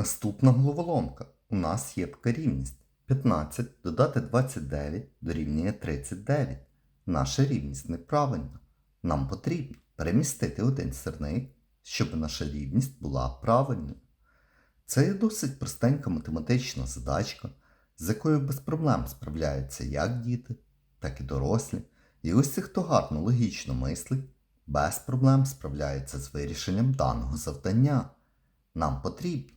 Наступна головоломка. У нас є така рівність. 15 додати 29 дорівнює 39. Наша рівність неправильна. Нам потрібно перемістити один сирник, щоб наша рівність була правильною. Це є досить простенька математична задачка, з якою без проблем справляються як діти, так і дорослі. І усі, хто гарно логічно мислить, без проблем справляються з вирішенням даного завдання. Нам потрібно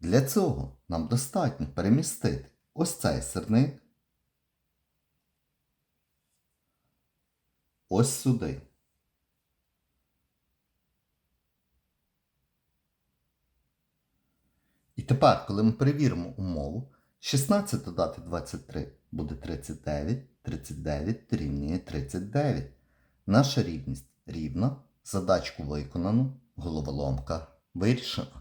Для цього нам достатньо перемістити ось цей сирник ось сюди. І тепер, коли ми перевіримо умову, 16 додати 23 буде 39, 39 дорівнює 39. Наша рівність рівна, задачку виконано, головоломка вирішена.